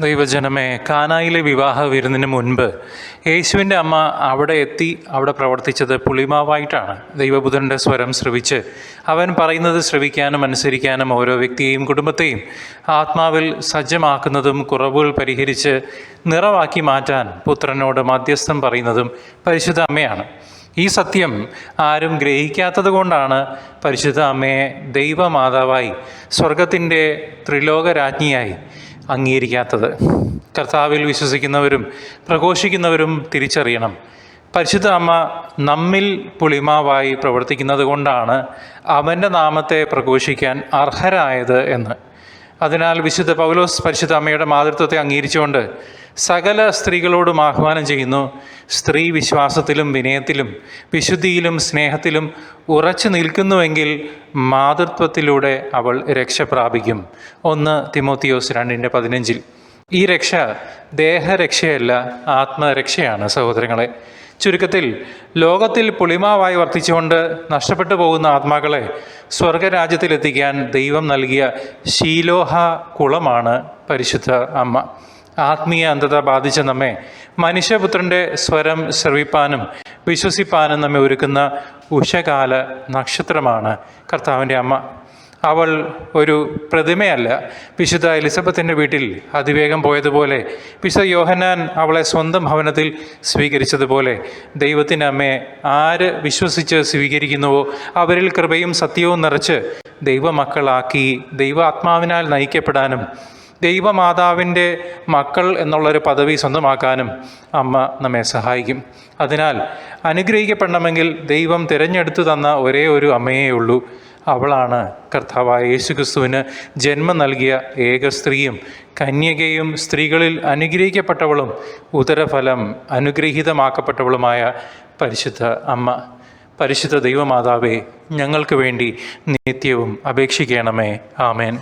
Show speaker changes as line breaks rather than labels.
ദൈവജനമേ കാനായിലെ വിവാഹ വിരുന്നിന് മുൻപ് യേശുവിന്റെ അമ്മ അവിടെ എത്തി അവിടെ പ്രവർത്തിച്ചത് പുളിമാവായിട്ടാണ്. ദൈവബുധന്റെ സ്വരം ശ്രവിച്ച് അവൻ പറയുന്നത് ശ്രവിക്കാനും അനുസരിക്കാനും ഓരോ വ്യക്തിയെയും കുടുംബത്തെയും ആത്മാവിൽ സജ്ജമാക്കുന്നതും കുറവുകൾ പരിഹരിച്ച് നിറവാക്കി മാറ്റാൻ പുത്രനോട് മധ്യസ്ഥം പറയുന്നതും പരിശുദ്ധ അമ്മയാണ്. ഈ സത്യം ആരും ഗ്രഹിക്കാത്തത് കൊണ്ടാണ് പരിശുദ്ധ അമ്മയെ ദൈവമാതാവായി സ്വർഗത്തിന്റെ ത്രിലോകരാജ്ഞിയായി അംഗീകരിക്കാത്തത്. കർത്താവിൽ വിശ്വസിക്കുന്നവരും പ്രഘോഷിക്കുന്നവരും തിരിച്ചറിയണം. പരിശുദ്ധ അമ്മ നമ്മിൽ പുളിമാവായി പ്രവർത്തിക്കുന്നത് കൊണ്ടാണ് അവന്റെ നാമത്തെ പ്രഘോഷിക്കാൻ അർഹരായത് എന്ന്. അതിനാൽ വിശുദ്ധ പൗലോസ് പരിശുദ്ധ അമ്മയുടെ മാതൃത്വത്തെ അംഗീകരിച്ചുകൊണ്ട് സകല സ്ത്രീകളോടും ആഹ്വാനം ചെയ്യുന്നു. സ്ത്രീ വിശ്വാസത്തിലും വിനയത്തിലും വിശുദ്ധിയിലും സ്നേഹത്തിലും ഉറച്ചു നിൽക്കുന്നുവെങ്കിൽ മാതൃത്വത്തിലൂടെ അവൾ രക്ഷ പ്രാപിക്കും. ഒന്ന് തിമോത്തിയോസ് രണ്ടിന്റെ പതിനഞ്ചിൽ. ഈ രക്ഷ ദേഹരക്ഷയല്ല ആത്മരക്ഷയാണ് സഹോദരങ്ങളെ. ചുരുക്കത്തിൽ ലോകത്തിൽ പുളിമാവായി വർത്തിച്ചുകൊണ്ട് നഷ്ടപ്പെട്ടു പോകുന്ന ആത്മാക്കളെ സ്വർഗരാജ്യത്തിലെത്തിക്കാൻ ദൈവം നൽകിയ ശീലോഹ കുളമാണ് പരിശുദ്ധ അമ്മ. ആത്മീയ അന്ധത ബാധിച്ച നമ്മെ മനുഷ്യപുത്രന്റെ സ്വരം ശ്രവിപ്പാനും വിശ്വസിപ്പാനും നമ്മെ ഒരുക്കുന്ന ഉഷകാല നക്ഷത്രമാണ് കർത്താവിന്റെ അമ്മ. അവൾ ഒരു പ്രതിമയല്ല. വിശുദ്ധ എലിസബത്തിന്റെ വീട്ടിൽ അതിവേഗം പോയതുപോലെ വിശുദ്ധ യോഹന്നാൻ അവളെ സ്വന്തം ഭവനത്തിൽ സ്വീകരിച്ചതുപോലെ ദൈവത്തിന്റെ അമ്മയെ ആര് വിശ്വസിച്ച് സ്വീകരിക്കുന്നുവോ അവരിൽ കൃപയും സത്യവും നിറച്ച് ദൈവമക്കളാക്കി ദൈവാത്മാവിനാൽ നയിക്കപ്പെടാനും ദൈവമാതാവിന്റെ മക്കൾ എന്നുള്ളൊരു പദവി സ്വന്തമാക്കാനും അമ്മ നമ്മെ സഹായിക്കും. അതിനാൽ അനുഗ്രഹിക്കപ്പെടണമെങ്കിൽ ദൈവം തിരഞ്ഞെടുത്തു തന്ന ഒരേ ഒരു അമ്മയേ ഉള്ളൂ. അവളാണ് കർത്താവായ യേശുക്രിസ്തുവിന് ജന്മം നൽകിയ ഏക സ്ത്രീയും കന്യകയും സ്ത്രീകളിൽ അനുഗ്രഹിക്കപ്പെട്ടവളും ഉദരഫലം അനുഗ്രഹീതമാക്കപ്പെട്ടവളുമായ പരിശുദ്ധ അമ്മ. പരിശുദ്ധ ദൈവമാതാവേ ഞങ്ങൾക്ക് വേണ്ടി നിത്യവും അപേക്ഷിക്കണമേ. ആമേൻ.